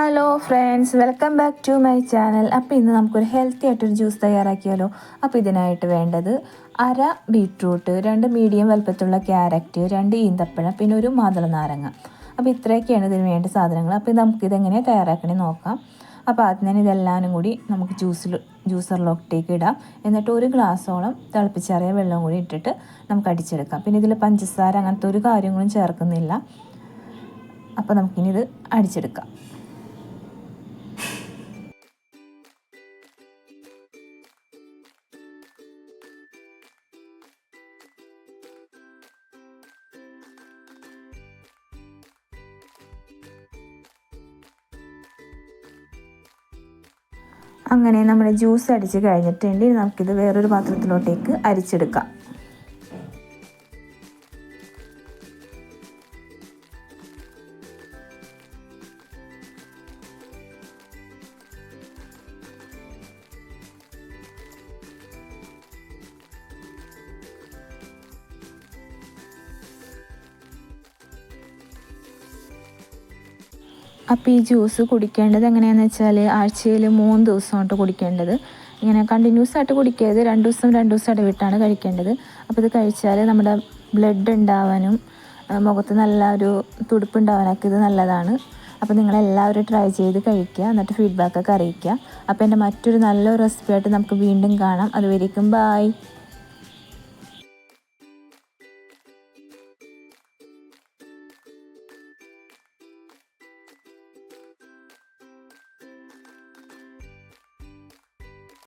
Hello friends welcome back to my channel അപ്പോൾ ഇന്ന് നമുക്കൊരു ഹെൽത്തി ആയിട്ടൊരു ജ്യൂസ് തയ്യാറാക്കിയാലോ? അപ്പോൾ ഇതിനായിട്ട് വേണ്ടത് അര ബീട്രൂട്ട് രണ്ട് മീഡിയം വലുപ്പത്തിലുള്ള ക്യാരറ്റ് രണ്ട് ഈന്തപ്പഴം പിന്നെ ഒരു മാതള നാരങ്ങ. അപ്പോൾ ഇത്രയൊക്കെയാണ് ഇതിന് വേണ്ട സാധനങ്ങൾ. അപ്പോൾ നമുക്കിതെങ്ങനെയാണ് തയ്യാറാക്കണേ നോക്കാം. അപ്പോൾ ആദ്യം തന്നെ ഇതെല്ലാനും കൂടി നമുക്ക് ജ്യൂസിൽ ജ്യൂസറിലോട്ടേക്ക് ഇടാം. എന്നിട്ട് ഒരു ഗ്ലാസ്സോളം തിളപ്പിച്ചറിയ വെള്ളം കൂടി ഇട്ടിട്ട് നമുക്ക് അടിച്ചെടുക്കാം. പിന്നെ ഇതിൽ പഞ്ചസാര അങ്ങനത്തെ ഒരു കാര്യങ്ങളും ചേർക്കുന്നില്ല. അപ്പോൾ നമുക്കിനി ഇത് അടിച്ചെടുക്കാം. അങ്ങനെ നമ്മുടെ ജ്യൂസ് അടിച്ച് കഴിഞ്ഞിട്ടുണ്ട്. നമുക്കിത് വേറൊരു പാത്രത്തിലോട്ടേക്ക് അരിച്ചെടുക്കാം. അപ്പോൾ ഈ ജ്യൂസ് കുടിക്കേണ്ടത് എങ്ങനെയാണെന്ന് വെച്ചാൽ ആഴ്ചയിൽ മൂന്ന് ദിവസം കൊണ്ട് കുടിക്കേണ്ടത്. ഇങ്ങനെ കണ്ടിന്യൂസ് ആയിട്ട് കുടിക്കരുത്. രണ്ട് ദിവസം രണ്ട് ദിവസം ഇടവിട്ടാണ് കഴിക്കേണ്ടത്. അപ്പോൾ ഇത് കഴിച്ചാൽ നമ്മുടെ ബ്ലഡ് ഉണ്ടാവാനും മുഖത്ത് നല്ല ഒരു തുടുപ്പ് ഉണ്ടാവാനൊക്കെ ഇത് നല്ലതാണ്. അപ്പോൾ നിങ്ങളെല്ലാവരും ട്രൈ ചെയ്ത് കഴിക്കുക. എന്നിട്ട് ഫീഡ്ബാക്കൊക്കെ അറിയിക്കുക. അപ്പോൾ എന്റെ മറ്റൊരു നല്ലൊരു റെസിപ്പി ആയിട്ട് നമുക്ക് വീണ്ടും കാണാം. അതുവരേക്കും ബായ്